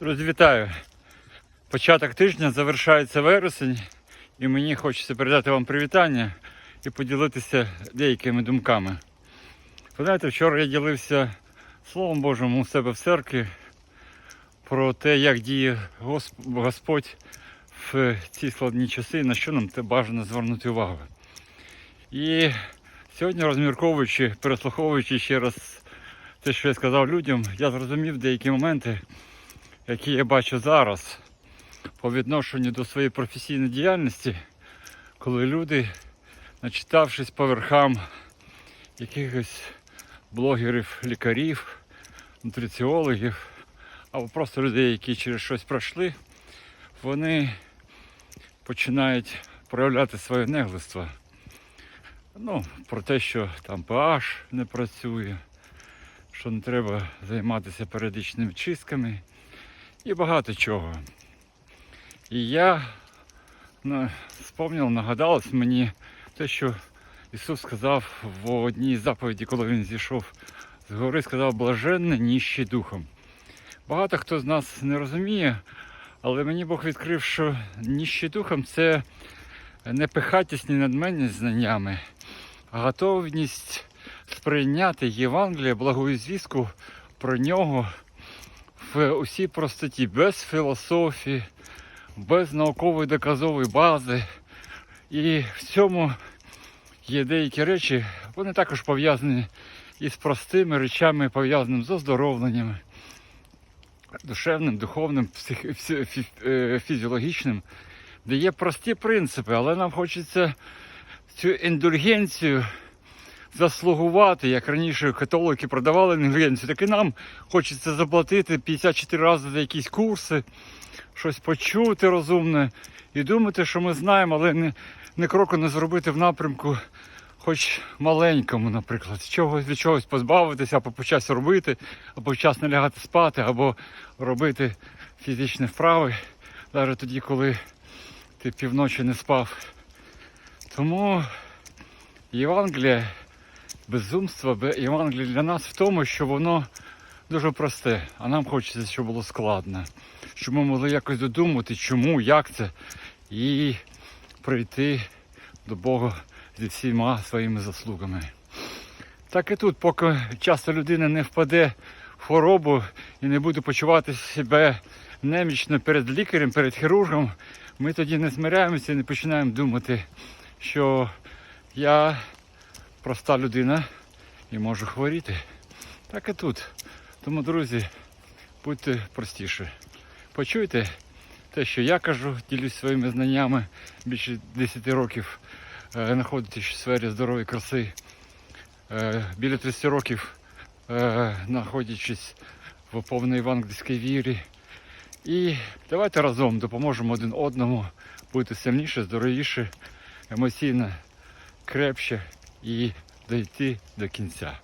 Друзі, вітаю! Початок тижня завершається вересень, і мені хочеться передати вам привітання і поділитися деякими думками. Ви знаєте, вчора я ділився Словом Божим у себе в церкві про те, як діє Господь в ці складні часи, на що нам бажано звернути увагу. І сьогодні, розмірковуючи, переслуховуючи ще раз те, що я сказав людям, я зрозумів деякі моменти, які я бачу зараз по відношенню до своєї професійної діяльності, коли люди, начитавшись по верхам якихось блогерів, лікарів, нутриціологів, або просто людей, які через щось пройшли, вони починають проявляти своє неглиство. Ну, про те, що там pH не працює, що не треба займатися періодичними чистками і багато чого. І я ну, спомнив, нагадалось мені те, що Ісус сказав в одній заповіді, коли Він зійшов з гори, сказав блаженне ніщі духом. Багато хто з нас не розуміє, але мені Бог відкрив, що ніщі духом це не пихатість, ні надменність знаннями, а готовність сприйняти Євангеліє, благою звістку про нього в усій простоті, без філософії, без наукової доказової бази. І в цьому є деякі речі, вони також пов'язані із простими речами, пов'язаними з оздоровленням, душевним, духовним, псих... е, фізіологічним, де є прості принципи, але нам хочеться цю індульгенцію заслугувати, як раніше католики продавали індульгенцію, так і нам хочеться заплатити 54 рази за якісь курси, щось почути розумне і думати, що ми знаємо, але не, не кроку не зробити в напрямку, хоч маленькому, наприклад, чогось від чогось позбавитися, або почати робити, або вчасно лягати спати, або робити фізичні вправи, навіть тоді, коли ти півночі не спав. Тому Євангелія, безумство, бе- Євангелія для нас в тому, що воно дуже просте, а нам хочеться, щоб було складно. Щоб ми могли якось додумати, чому, як це, і прийти до Бога зі всіма своїми заслугами. Так і тут, поки часто людина не впаде в хворобу і не буде почувати себе немічно перед лікарем, перед хірургом, ми тоді не змиряємося і не починаємо думати, що я проста людина і можу хворіти. Так і тут. Тому, друзі, будьте простіше. Почуйте те, що я кажу, ділюсь своїми знаннями більше 10 років, е, знаходитесь в сфері здоров'я краси. Е, біля 30 років е, знаходячись в повній євангельській вірі. І давайте разом допоможемо один одному бути сильніше, здоровіше, емоційно крепше і дойти до кінця.